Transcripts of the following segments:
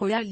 Hoya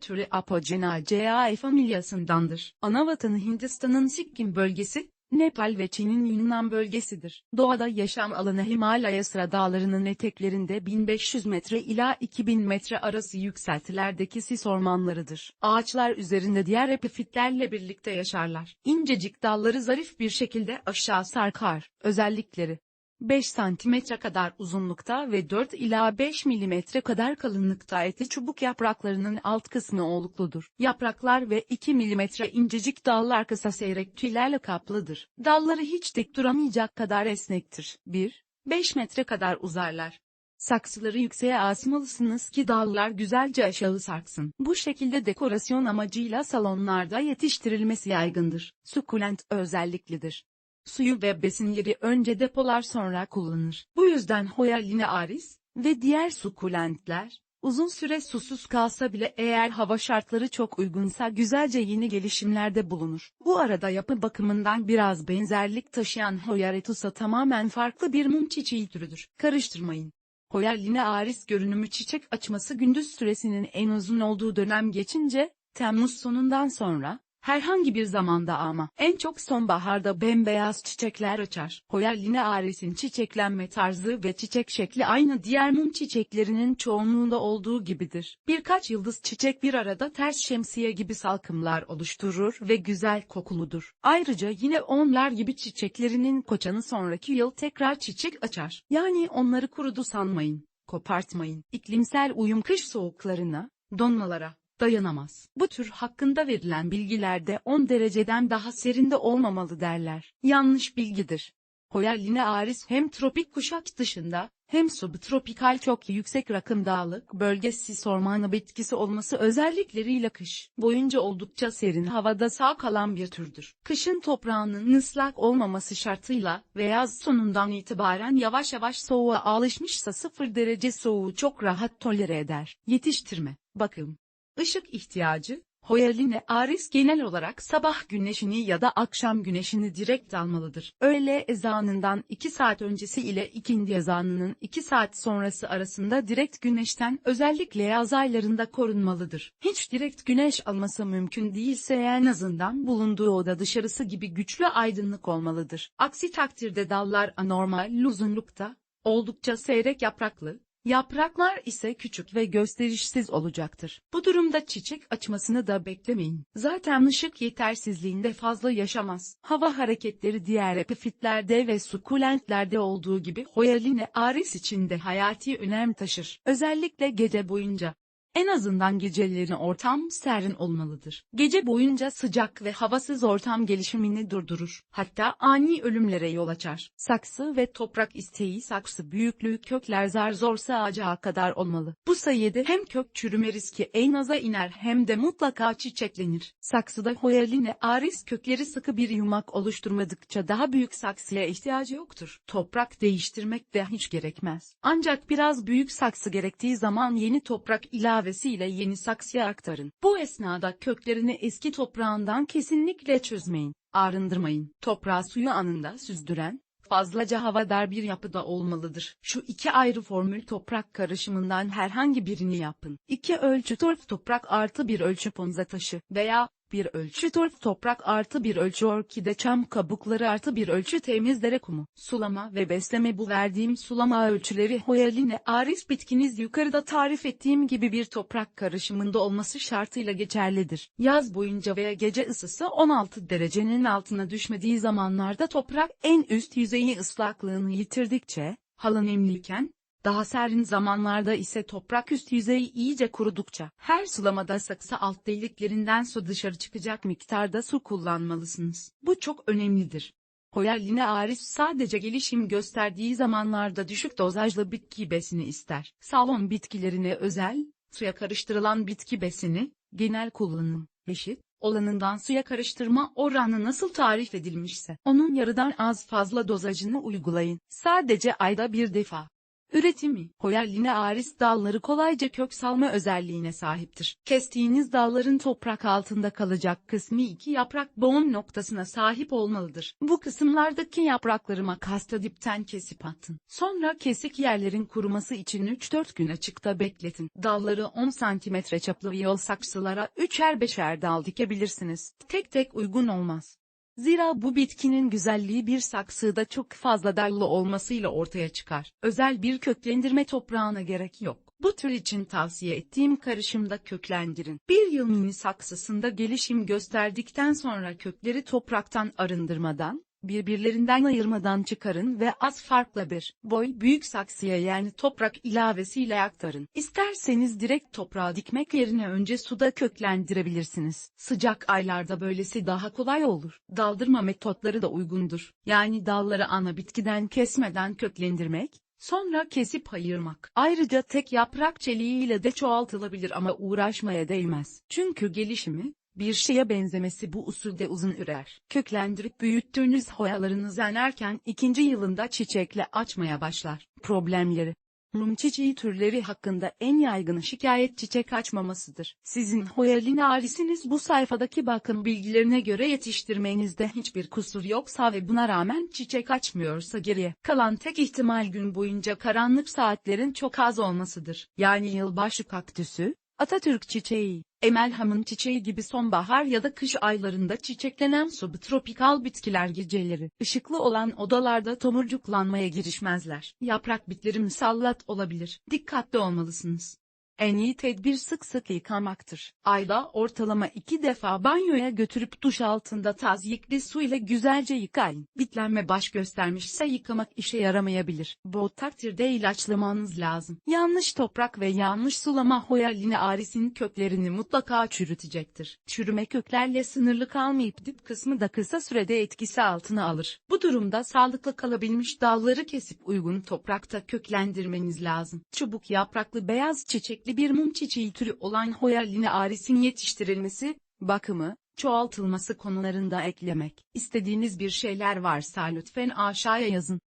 türü Apogenaceae familyasındandır. Ana vatanı Hindistan'ın Sikkim bölgesi, Nepal ve Çin'in Yunnan bölgesidir. Doğada yaşam alanı Himalaya sıra dağlarının eteklerinde 1500 metre ila 2000 metre arası yükseltilerdeki sis ormanlarıdır. Ağaçlar üzerinde diğer epifitlerle birlikte yaşarlar. İncecik dalları zarif bir şekilde aşağı sarkar. Özellikleri 5 santimetre kadar uzunlukta ve 4 ila 5 milimetre kadar kalınlıkta eti çubuk yapraklarının alt kısmı olukludur. Yapraklar ve 2 milimetre incecik dallar kısa seyrek tüylerle kaplıdır. Dalları hiç dik duramayacak kadar esnektir. 1. 5 metre kadar uzarlar. Saksıları yükseğe asmalısınız ki dallar güzelce aşağı sarksın. Bu şekilde dekorasyon amacıyla salonlarda yetiştirilmesi yaygındır. Sukulent özelliklidir suyu ve besinleri önce depolar sonra kullanır. Bu yüzden Hoya linearis ve diğer sukulentler, uzun süre susuz kalsa bile eğer hava şartları çok uygunsa güzelce yeni gelişimlerde bulunur. Bu arada yapı bakımından biraz benzerlik taşıyan Hoya retusa tamamen farklı bir mum çiçeği türüdür. Karıştırmayın. Hoya linearis görünümü çiçek açması gündüz süresinin en uzun olduğu dönem geçince, Temmuz sonundan sonra, Herhangi bir zamanda ama en çok sonbaharda bembeyaz çiçekler açar. Hoya linearis'in çiçeklenme tarzı ve çiçek şekli aynı diğer mum çiçeklerinin çoğunluğunda olduğu gibidir. Birkaç yıldız çiçek bir arada ters şemsiye gibi salkımlar oluşturur ve güzel kokuludur. Ayrıca yine onlar gibi çiçeklerinin koçanı sonraki yıl tekrar çiçek açar. Yani onları kurudu sanmayın kopartmayın. İklimsel uyum kış soğuklarına, donmalara, dayanamaz. Bu tür hakkında verilen bilgilerde 10 dereceden daha serinde olmamalı derler. Yanlış bilgidir. Hoya linearis hem tropik kuşak dışında, hem subtropikal çok yüksek rakım dağlık bölgesi ormanı bitkisi olması özellikleriyle kış boyunca oldukça serin havada sağ kalan bir türdür. Kışın toprağının ıslak olmaması şartıyla ve yaz sonundan itibaren yavaş yavaş soğuğa alışmışsa 0 derece soğuğu çok rahat tolere eder. Yetiştirme, bakım, Işık ihtiyacı, Hoyaline aris genel olarak sabah güneşini ya da akşam güneşini direkt almalıdır. Öğle ezanından 2 saat öncesi ile ikindi ezanının 2 saat sonrası arasında direkt güneşten özellikle yaz aylarında korunmalıdır. Hiç direkt güneş alması mümkün değilse en azından bulunduğu oda dışarısı gibi güçlü aydınlık olmalıdır. Aksi takdirde dallar anormal uzunlukta, oldukça seyrek yapraklı, Yapraklar ise küçük ve gösterişsiz olacaktır. Bu durumda çiçek açmasını da beklemeyin. Zaten ışık yetersizliğinde fazla yaşamaz. Hava hareketleri diğer epifitlerde ve sukulentlerde olduğu gibi Hoyaline aris için de hayati önem taşır. Özellikle gece boyunca. En azından geceleri ortam serin olmalıdır. Gece boyunca sıcak ve havasız ortam gelişimini durdurur. Hatta ani ölümlere yol açar. Saksı ve toprak isteği saksı büyüklüğü kökler zar zor sağacağı kadar olmalı. Bu sayede hem kök çürüme riski en aza iner hem de mutlaka çiçeklenir. Saksıda hoyaline aris kökleri sıkı bir yumak oluşturmadıkça daha büyük saksıya ihtiyacı yoktur. Toprak değiştirmek de hiç gerekmez. Ancak biraz büyük saksı gerektiği zaman yeni toprak ilave ilavesiyle yeni saksıya aktarın. Bu esnada köklerini eski toprağından kesinlikle çözmeyin, arındırmayın. Toprağı suyu anında süzdüren, fazlaca havadar bir yapıda olmalıdır. Şu iki ayrı formül toprak karışımından herhangi birini yapın. İki ölçü torf toprak artı bir ölçü ponza taşı veya bir ölçü torf toprak artı bir ölçü orkide çam kabukları artı bir ölçü temiz dere kumu. Sulama ve besleme bu verdiğim sulama ölçüleri hoyaline aris bitkiniz yukarıda tarif ettiğim gibi bir toprak karışımında olması şartıyla geçerlidir. Yaz boyunca veya gece ısısı 16 derecenin altına düşmediği zamanlarda toprak en üst yüzeyi ıslaklığını yitirdikçe, halı nemliyken, daha serin zamanlarda ise toprak üst yüzeyi iyice kurudukça, her sulamada saksı alt deliklerinden su dışarı çıkacak miktarda su kullanmalısınız. Bu çok önemlidir. Hoyaline aris sadece gelişim gösterdiği zamanlarda düşük dozajlı bitki besini ister. Salon bitkilerine özel, suya karıştırılan bitki besini, genel kullanım, eşit, olanından suya karıştırma oranı nasıl tarif edilmişse, onun yarıdan az fazla dozajını uygulayın. Sadece ayda bir defa. Üretimi, Hoya linearis dalları kolayca kök salma özelliğine sahiptir. Kestiğiniz dalların toprak altında kalacak kısmı iki yaprak boğum noktasına sahip olmalıdır. Bu kısımlardaki yaprakları makasla dipten kesip atın. Sonra kesik yerlerin kuruması için 3-4 gün açıkta bekletin. Dalları 10 cm çaplı viyol saksılara 3'er 5'er dal dikebilirsiniz. Tek tek uygun olmaz. Zira bu bitkinin güzelliği bir saksıda çok fazla dallı olmasıyla ortaya çıkar. Özel bir köklendirme toprağına gerek yok. Bu tür için tavsiye ettiğim karışımda köklendirin. Bir yıl mini saksısında gelişim gösterdikten sonra kökleri topraktan arındırmadan, birbirlerinden ayırmadan çıkarın ve az farklı bir boy büyük saksıya yani toprak ilavesiyle aktarın. İsterseniz direkt toprağa dikmek yerine önce suda köklendirebilirsiniz. Sıcak aylarda böylesi daha kolay olur. Daldırma metotları da uygundur. Yani dalları ana bitkiden kesmeden köklendirmek, Sonra kesip ayırmak. Ayrıca tek yaprak çeliğiyle de çoğaltılabilir ama uğraşmaya değmez. Çünkü gelişimi, bir şeye benzemesi bu usulde uzun ürer. Köklendirip büyüttüğünüz hoyalarınız yanerken ikinci yılında çiçekle açmaya başlar. Problemleri Mum çiçeği türleri hakkında en yaygın şikayet çiçek açmamasıdır. Sizin Hoya linearisiniz bu sayfadaki bakım bilgilerine göre yetiştirmenizde hiçbir kusur yoksa ve buna rağmen çiçek açmıyorsa geriye kalan tek ihtimal gün boyunca karanlık saatlerin çok az olmasıdır. Yani yılbaşı kaktüsü, Atatürk çiçeği, emelhamın çiçeği gibi sonbahar ya da kış aylarında çiçeklenen subtropikal bitkiler geceleri, ışıklı olan odalarda tomurcuklanmaya girişmezler. Yaprak bitleri musallat olabilir. Dikkatli olmalısınız. En iyi tedbir sık sık yıkamaktır. Ayda ortalama iki defa banyoya götürüp duş altında tazyikli su ile güzelce yıkayın. Bitlenme baş göstermişse yıkamak işe yaramayabilir. Bu takdirde ilaçlamanız lazım. Yanlış toprak ve yanlış sulama Hoya linearis'in köklerini mutlaka çürütecektir. Çürüme köklerle sınırlı kalmayıp dip kısmı da kısa sürede etkisi altına alır. Bu durumda sağlıklı kalabilmiş dalları kesip uygun toprakta köklendirmeniz lazım. Çubuk yapraklı beyaz çiçekli bir mum çiçeği türü olan Hoya linearis'in yetiştirilmesi, bakımı, çoğaltılması konularında eklemek istediğiniz bir şeyler varsa lütfen aşağıya yazın.